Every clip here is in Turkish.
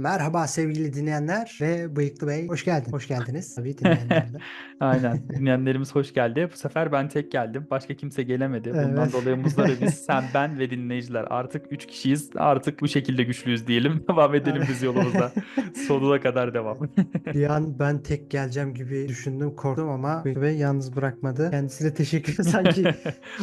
Merhaba sevgili dinleyenler ve Bıyıklı Bey hoş geldin. Hoş geldiniz tabii dinleyenler de. Aynen. Dinleyenlerimiz hoş geldi. Bu sefer ben tek geldim. Başka kimse gelemedi. Bundan Evet. dolayı muzdaribiz. Sen, ben ve dinleyiciler. Artık 3 kişiyiz. Artık bu şekilde güçlüyüz diyelim. Devam edelim biz yolumuza. Sonuna kadar devam. Bir an ben tek geleceğim gibi düşündüm, korktum ama Bıyıklı Bey yalnız bırakmadı. Kendisine teşekkür. Sanki şey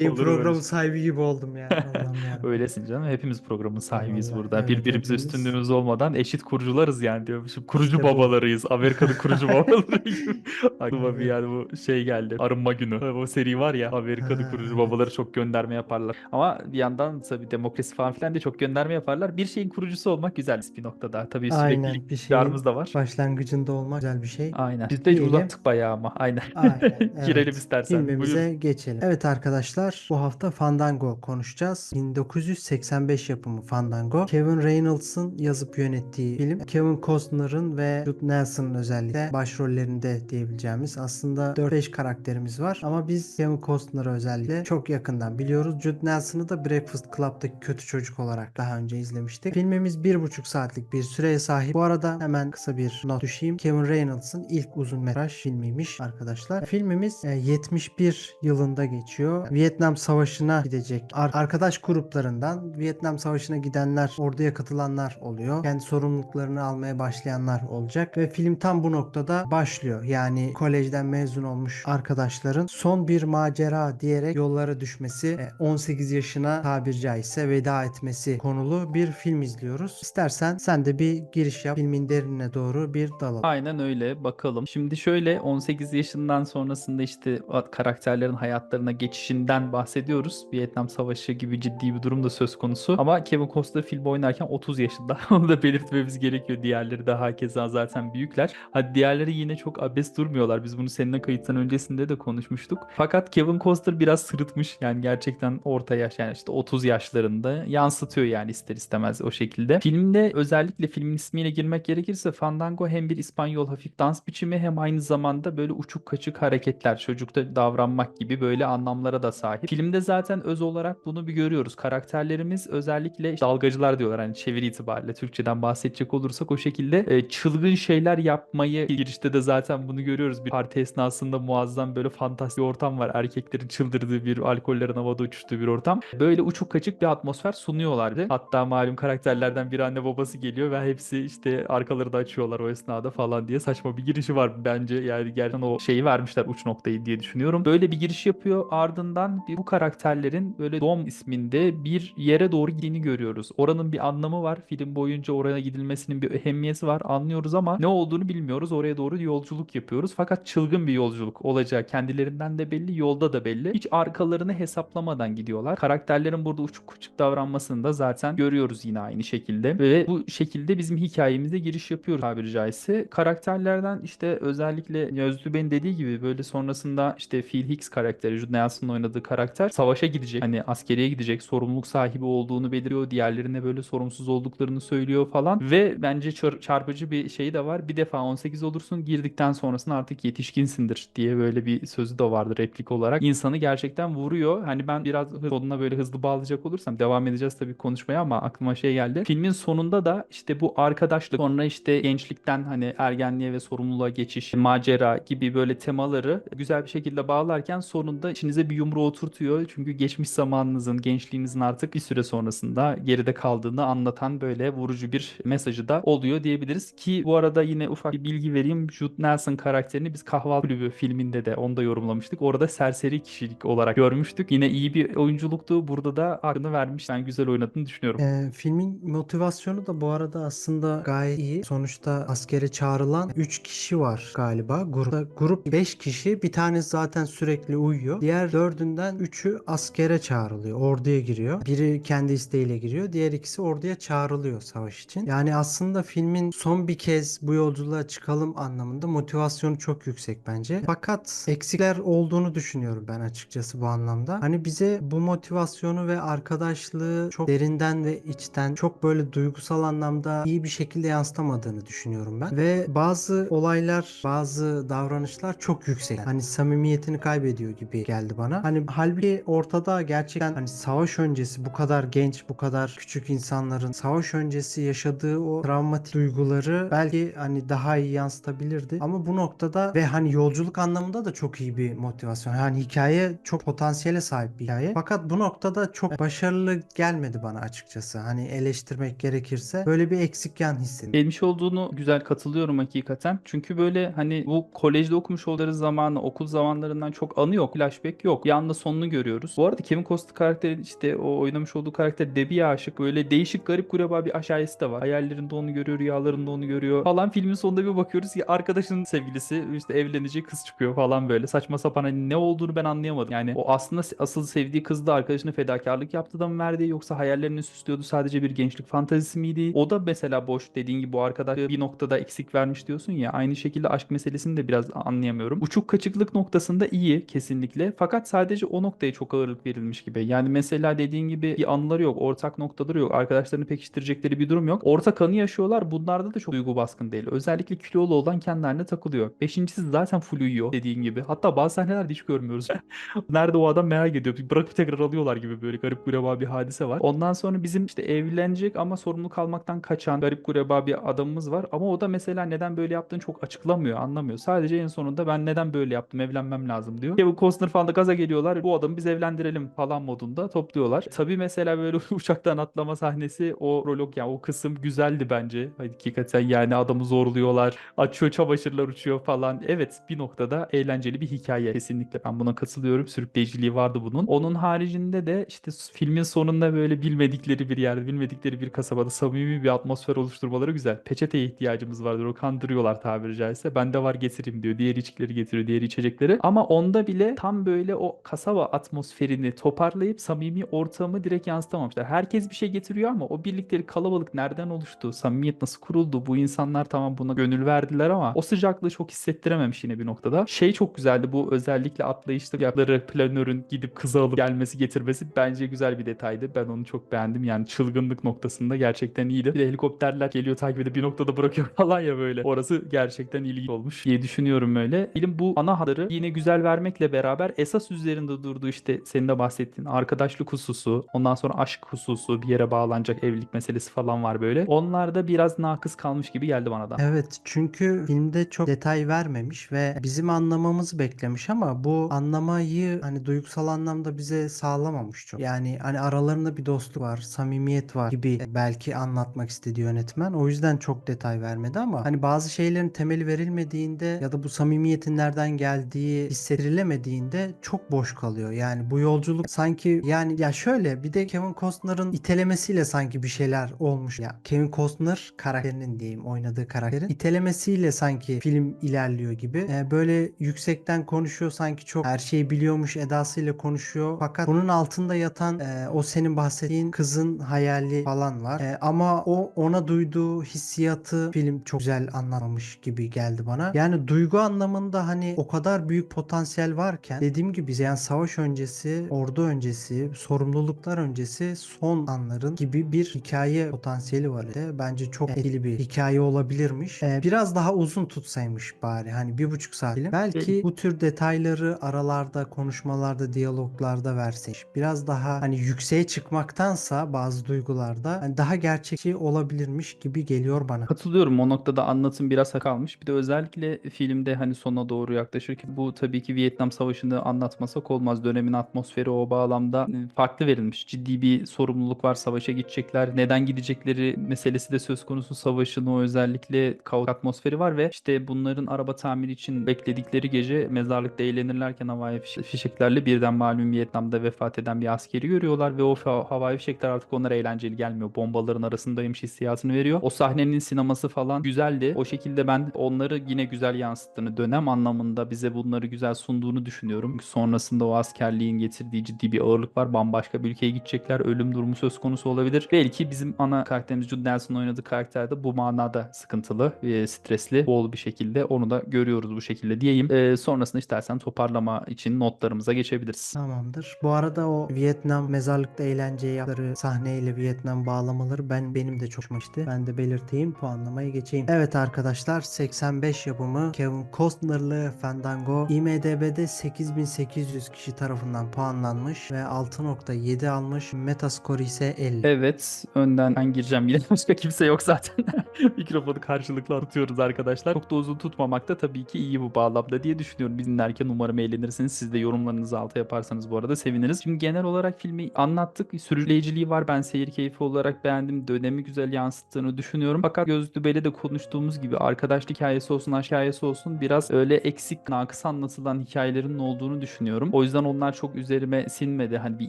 öyle. programın sahibi gibi oldum yani. Allah'ım. Öylesin canım. Hepimiz programın sahibiyiz Vallahi burada. evet, Birbirimize hepimiz. üstünlüğümüz olmadan eşit kurucularız yani diyormuşum. Kurucu İşte bu. babalarıyız. Amerika'da kurucu babaları gibi. Aklıma bir yani bu şey geldi. Arınma günü. O seri var ya Amerika'da Ha, kurucu babaları çok gönderme yaparlar. Ama bir yandan tabii demokrasi falan filan da çok gönderme yaparlar. Bir şeyin kurucusu olmak güzel bir noktada. Tabii süreklilik bir iktidarımız da var. başlangıcında olmak güzel bir şey. Aynen. Biz de Diyelim. uzattık bayağı ama. Aynen. Aynen Girelim evet. istersen. Buyur. Filmimize geçelim. Evet arkadaşlar bu hafta Fandango konuşacağız. 1985 yapımı Fandango. Kevin Reynolds'ın yazıp yönettiği film. Kevin Costner'ın ve Jude Nelson'ın özellikle başrollerinde diyebileceğimiz aslında 4-5 karakterimiz var. Ama biz Kevin Costner'ı özellikle çok yakından biliyoruz. Jude Nelson'ı da Breakfast Club'daki kötü çocuk olarak daha önce izlemiştik. Filmimiz 1,5 saatlik bir süreye sahip. Bu arada hemen kısa bir not düşeyim. Kevin Reynolds'ın ilk uzun metraj filmiymiş arkadaşlar. Filmimiz e, 71 yılında geçiyor. Vietnam Savaşı'na gidecek ar- arkadaş gruplarından Vietnam Savaşı'na gidenler, orduya katılanlar oluyor. Kendi sorumluluklarını almaya başlayanlar olacak ve film tam bu noktada başlıyor. Yani kolejden mezun olmuş arkadaşların son bir macera diyerek yollara düşmesi, e, 18 yaşına tabir caizse veda etmesi konulu bir film izliyoruz. İstersen sen de bir giriş yap. Filmin derinine doğru bir dalalım. Aynen öyle bakalım. Şimdi şöyle 18 yaşından sonrasında işte karakterlerin hayatlarına geçişinden bahsediyoruz. Vietnam Savaşı gibi ciddi bir durum da söz konusu. Ama Kevin Costner film oynarken 30 yaşında. Onu da belirtmemiz gerekiyor. Diğerleri de hakeza zaten büyükler. Hadi diğerleri yine çok abes durmuyorlar. Biz bunu seninle kayıttan öncesinde de konuşmuştuk. Fakat Kevin Costner biraz sırıtmış. Yani gerçekten orta yaş yani işte 30 yaşlarında yansıtıyor yani ister istemez o şekilde. Filmde özellikle filmin ismiyle girmek gerekirse Fandango hem bir İspanyol hafif dans biçimi hem aynı zamanda böyle uçuk kaçık hareketler, çocukta davranmak gibi böyle anlamlara da sahip. Filmde zaten öz olarak bunu bir görüyoruz. Karakterlerimiz özellikle dalgacılar diyorlar hani çeviri itibariyle Türkçeden bahsedecek olursak o şekilde e, çılgın şeyler yapmayı girişte de zaten bunu görüyoruz. Bir parti esnasında muazzam böyle fantastik bir ortam var. Erkeklerin çıldırdığı bir alkollerin havada uçuştuğu bir ortam. Böyle uçuk kaçık bir atmosfer sunuyorlardı. Hatta malum karakterlerden bir anne babası geliyor ve hepsi işte arkaları da açıyorlar o esnada falan diye saçma bir girişi var bence. Yani gerçekten o şeyi vermişler uç noktayı diye düşünüyorum. Böyle bir giriş yapıyor. Ardından bir, bu karakterlerin böyle Dom isminde bir yere doğru gittiğini görüyoruz. Oranın bir anlamı var. Film boyunca oraya gidilmesinin bir ehemmiyeti var. Anlıyoruz ama ne olduğunu bilmiyoruz. Oraya doğru yolculuk yapıyoruz. Fakat çılgın bir yolculuk olacağı kendilerinden de belli, yolda da belli. Hiç arkalarını hesaplamadan gidiyorlar. Karakterlerin burada uçuk kaçık davranmasını da zaten görüyoruz yine aynı şekilde. Ve bu şekilde bizim hikayemize giriş yapıyoruz tabiri caizse. Karakterlerden işte özellikle Özlü Bey'in dediği gibi böyle sonrasında işte Phil Hicks karakteri, Jude Nelson'ın oynadığı karakter savaşa gidecek. Hani askeriye gidecek, sorumluluk sahibi olduğunu belirtiyor. Diğerlerine böyle sorumsuz olduklarını söylüyor falan. Ve bence çar- çarpıcı bir şey de var. Bir defa 18 olursun girdikten sonrasında artık yetişkinsindir diye böyle bir sözü de vardı replik olarak. İnsanı gerçekten vuruyor. Hani ben biraz sonuna böyle hızlı bağlayacak olursam devam edeceğiz tabii konuşmaya ama aklıma şey geldi. Filmin sonunda da işte bu arkadaşlık sonra işte gençlikten hani ergenliğe ve sorumluluğa geçiş, macera gibi böyle temaları güzel bir şekilde bağlarken sonunda içinize bir yumru oturtuyor. Çünkü geçmiş zamanınızın, gençliğinizin artık bir süre sonrasında geride kaldığını anlatan böyle vurucu bir mesajı da oluyor diyebiliriz. Ki bu arada yine ufak bir bilgi vereyim. Jude Nelson karakterini biz Kahvaltı Kulübü filminde de onu da yorumlamıştık. Orada serseri kişilik olarak görmüştük. Yine iyi bir oyunculuktu. Burada da hakkını vermiş. Ben güzel oynadığını düşünüyorum. Ee, filmin motivasyonu da bu arada aslında gayet iyi. Sonuçta askere çağrılan 3 kişi var galiba. Grupta, grup 5 kişi. Bir tanesi zaten sürekli uyuyor. Diğer dördünden 3'ü askere çağrılıyor. Orduya giriyor. Biri kendi isteğiyle giriyor. Diğer ikisi orduya çağrılıyor savaş için. Yani aslında filmin son bir kez bu yolculuğa çıkalım anlamında motivasyonu çok yüksek bence. Fakat eksikler olduğunu düşünüyorum ben açıkçası bu anlamda. Hani bize bu motivasyonu ve arkadaşlığı çok derinden ve içten çok böyle duygusal anlamda iyi bir şekilde yansıtamadığını düşünüyorum ben. Ve bazı olaylar, bazı davranışlar çok yüksek. Hani samimiyetini kaybediyor gibi geldi bana. Hani halbuki ortada gerçekten hani savaş öncesi bu kadar genç, bu kadar küçük insanların savaş öncesi yaşadığı yaşadığı o travmatik duyguları belki hani daha iyi yansıtabilirdi. Ama bu noktada ve hani yolculuk anlamında da çok iyi bir motivasyon. Yani hikaye çok potansiyele sahip bir hikaye. Fakat bu noktada çok başarılı gelmedi bana açıkçası. Hani eleştirmek gerekirse böyle bir eksik yan hissettim. Gelmiş olduğunu güzel katılıyorum hakikaten. Çünkü böyle hani bu kolejde okumuş oldukları zamanı, okul zamanlarından çok anı yok, flashback yok. Bir anda sonunu görüyoruz. Bu arada Kevin Costner karakteri işte o oynamış olduğu karakter Debbie'ye aşık. Böyle değişik garip gureba bir hikayesi de var. Hayallerinde onu görüyor, rüyalarında onu görüyor falan. Filmin sonunda bir bakıyoruz ki arkadaşının sevgilisi işte evlenecek kız çıkıyor falan böyle. Saçma sapan hani ne olduğunu ben anlayamadım. Yani o aslında asıl sevdiği kız da arkadaşına fedakarlık yaptı da mı verdi yoksa hayallerini süslüyordu sadece bir gençlik fantazisi miydi? O da mesela boş dediğin gibi bu arkadaş bir noktada eksik vermiş diyorsun ya. Aynı şekilde aşk meselesini de biraz anlayamıyorum. Uçuk kaçıklık noktasında iyi kesinlikle. Fakat sadece o noktaya çok ağırlık verilmiş gibi. Yani mesela dediğin gibi bir anıları yok. Ortak noktaları yok. Arkadaşlarını pekiştirecekleri bir durum yok. Ortak anı yaşıyorlar. Bunlarda da çok duygu baskın değil. Özellikle kilolu olan kendilerine takılıyor. Beşincisi zaten full uyuyor dediğin gibi. Hatta bazı sahnelerde hiç görmüyoruz. Nerede o adam merak ediyor. Bırakıp tekrar alıyorlar gibi böyle garip gureba bir hadise var. Ondan sonra bizim işte evlenecek ama sorumluluk almaktan kaçan garip gureba bir adamımız var. Ama o da mesela neden böyle yaptığını çok açıklamıyor, anlamıyor. Sadece en sonunda ben neden böyle yaptım, evlenmem lazım diyor. Kevin Costner falan da gaza geliyorlar. Bu adamı biz evlendirelim falan modunda topluyorlar. Tabii mesela böyle uçaktan atlama sahnesi o prolog yani o kısım güzeldi bence. Hakikaten yani adamı zorluyorlar. Açıyor çamaşırlar uçuyor falan. Evet bir noktada eğlenceli bir hikaye. Kesinlikle ben buna katılıyorum. Sürükleyiciliği vardı bunun. Onun haricinde de işte filmin sonunda böyle bilmedikleri bir yerde, bilmedikleri bir kasabada samimi bir atmosfer oluşturmaları güzel. Peçeteye ihtiyacımız vardır. O kandırıyorlar tabiri caizse. Bende var getireyim diyor. Diğer içkileri getiriyor, diğer içecekleri. Ama onda bile tam böyle o kasaba atmosferini toparlayıp samimi ortamı direkt yansıtamamışlar. Herkes bir şey getiriyor ama o birlikleri kalabalık nereden oluştu? Samimiyet nasıl kuruldu? Bu insanlar tamam buna gönül verdiler ama o sıcaklığı çok hissettirememiş yine bir noktada. Şey çok güzeldi bu özellikle atlayışta yaptıkları planörün gidip kızı alıp gelmesi getirmesi bence güzel bir detaydı. Ben onu çok beğendim. Yani çılgınlık noktasında gerçekten iyiydi. Bir de helikopterler geliyor takip edip bir noktada bırakıyor falan ya böyle. Orası gerçekten ilginç olmuş diye düşünüyorum öyle. Film bu ana hatları yine güzel vermekle beraber esas üzerinde durduğu işte senin de bahsettiğin arkadaşlık hususu, ondan sonra aşk hususu, bir yere bağlanacak evlilik meselesi falan var böyle. Onlar da biraz nakıs kalmış gibi geldi bana da. Evet çünkü filmde çok detay vermemiş ve bizim anlamamızı beklemiş ama bu anlamayı hani duygusal anlamda bize sağlamamış çok. Yani hani aralarında bir dostluk var, samimiyet var gibi belki anlatmak istedi yönetmen. O yüzden çok detay vermedi ama hani bazı şeylerin temeli verilmediğinde ya da bu samimiyetin nereden geldiği hissettirilemediğinde çok boş kalıyor. Yani bu yolculuk sanki yani ya şöyle bir de Kevin Costner'ın itelemesiyle sanki bir şeyler olmuş. Ya Kevin Costner karakterinin diyeyim oynadığı karakterin itelemesiyle sanki film ilerliyor gibi. Ee, böyle yüksekten konuşuyor sanki çok her şeyi biliyormuş edasıyla konuşuyor. Fakat bunun altında yatan e, o senin bahsettiğin kızın hayali falan var. E, ama o ona duyduğu hissiyatı film çok güzel anlatmamış gibi geldi bana. Yani duygu anlamında hani o kadar büyük potansiyel varken dediğim gibi yani savaş öncesi, ordu öncesi, sorumluluklar öncesi son anların gibi bir hikaye potansiyeli var. E, Bence çok etkili bir hikaye olabilirmiş. E, biraz daha uzun tutsaymış bari. Hani bir buçuk saat film. Belki bu tür detayları aralarda, konuşmalarda, diyaloglarda verseymiş. Biraz daha hani yükseğe çıkmaktansa bazı duygularda hani daha gerçekçi olabilirmiş gibi geliyor bana. Katılıyorum o noktada anlatım biraz kalmış. Bir de özellikle filmde hani sona doğru yaklaşırken bu tabii ki Vietnam Savaşı'nı anlatmasak olmaz. Dönemin atmosferi o bağlamda e, farklı verilmiş. Ciddi bir sorumluluk var. Savaşa gidecekler. Neden gidecekleri meselesi de söz konusu. Savaşın o özellikle kaotik atmosferi var ve işte bunların araba tamiri için bekledikleri gece mezarlıkta eğlenirlerken havai fiş- fişeklerle birden malum Vietnam'da vefat eden bir askeri görüyorlar ve o havai fişekler artık onlara eğlenceli gelmiyor. Bombaların arasındaymış hissiyatını veriyor. O sahnenin sineması falan güzeldi. O şekilde ben onları yine güzel yansıttığını, dönem anlamında bize bunları güzel sunduğunu düşünüyorum. Çünkü sonrasında o askerliğin getirdiği ciddi bir ağırlık var. Bambaşka bir ülkeye gidecekler. Ölüm durumu söz konusu olabilir. Belki bizim ana karakterimiz Jude Nelson oynadığı karakter de bu manada sıkıntılı, e, stresli, bol bir şekilde onu da görüyoruz bu şekilde diyeyim. E, sonrasında istersen toparlama için notlarımıza geçebiliriz. Tamamdır. Bu arada o Vietnam mezarlıkta eğlence yaptıkları sahneyle Vietnam bağlamaları ben benim de çok hoşuma gitti. Ben de belirteyim, puanlamaya geçeyim. Evet arkadaşlar 85 yapımı Kevin Costner'lı Fandango IMDb'de 8800 kişi tarafından puanlanmış ve 6.7 almış. Metascore ise 50. Evet, önden ben gireceğim yine Başka kimse yok zaten. Mikrofonu karşılıklı tutuyoruz arkadaşlar. Çok da uzun tutmamak da tabii ki iyi bu bağlamda diye düşünüyorum. Biz dinlerken umarım eğlenirsiniz. Siz de yorumlarınızı alta yaparsanız bu arada seviniriz. Şimdi genel olarak filmi anlattık. Sürükleyiciliği var. Ben seyir keyfi olarak beğendim. Dönemi güzel yansıttığını düşünüyorum. Fakat Gözlü Bey'le de konuştuğumuz gibi arkadaşlık hikayesi olsun, aşk hikayesi olsun biraz öyle eksik, nakıs anlatılan hikayelerin olduğunu düşünüyorum. O yüzden onlar çok üzerime sinmedi hani bir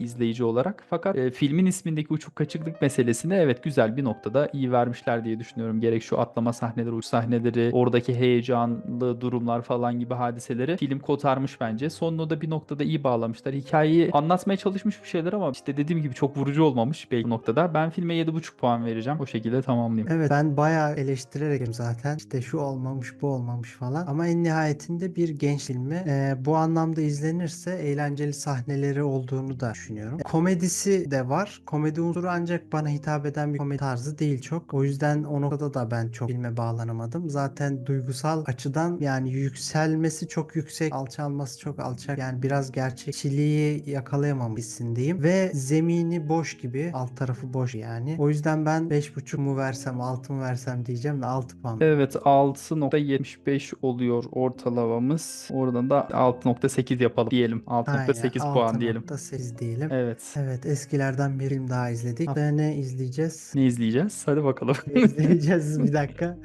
izleyici olarak. Fakat e, filmin ismindeki uçuk kaçıklık meselesine evet güzel bir noktada iyi vermişler diye düşünüyorum. Gerek şu atlama sahneleri, uç sahneleri, oradaki heyecanlı durumlar falan gibi hadiseleri film kotarmış bence. Sonunu da bir noktada iyi bağlamışlar. Hikayeyi anlatmaya çalışmış bir şeyler ama işte dediğim gibi çok vurucu olmamış belli noktada. Ben filme 7,5 puan vereceğim. O şekilde tamamlayayım. Evet ben bayağı eleştirerek zaten işte şu olmamış bu olmamış falan ama en nihayetinde bir genç filmi Ee, bu anlamda izlenirse eğlenceli sahneleri olduğunu da düşünüyorum. Komedisi de var. Komedi unsuru ancak bana hitap eden bir komedi tarzı değil çok. O yüzden o noktada da ben çok filme bağlanamadım. Zaten duygusal açıdan yani yükselmesi çok yüksek, alçalması çok alçak. Yani biraz gerçekçiliği yakalayamamışsın diyeyim. Ve zemini boş gibi. Alt tarafı boş yani. O yüzden ben 5.5 mu versem 6 mı versem diyeceğim de 6 puan. Evet 6.75 oluyor ortalamamız. Oradan da 6.8 yapalım diyelim. 6.8 puan diyelim. 6.8 diyelim. Evet. Evet eskilerden bir film daha izledik. Haftaya ne izleyeceğiz? Ne izleyeceğiz? Hadi bakalım. İzleyeceğiz bir dakika.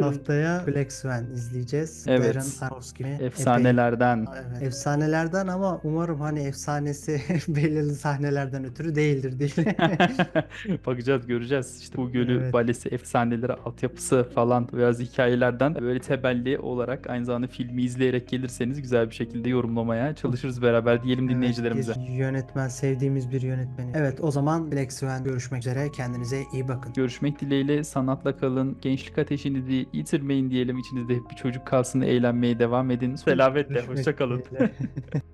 Haftaya Black Swan izleyeceğiz. Evet. Darren epey- Efsanelerden. Evet. Efsanelerden ama umarım hani efsanesi belirli sahnelerden ötürü değildir diye. Bakacağız göreceğiz. İşte bu gölü Evet. balesi, efsaneleri, altyapısı falan biraz hikayelerden böyle temelli olarak aynı zamanda filmi izleyerek gelirseniz güzel bir şekilde yorumlamaya çalışırız beraber diyelim Evet, dinleyicilerimize. yönetmen, sevdiğimiz bir yönetmeni. Evet o zaman Black Swan görüşmek üzere. Kendinize iyi bakın. Görüşmek dileğiyle sanatla kalın. Gençlik ateşinizi yitirmeyin diyelim. İçinizde hep bir çocuk kalsın. Eğlenmeye devam edin. Selametle. Görüşmek Hoşça kalın. dileğiyle.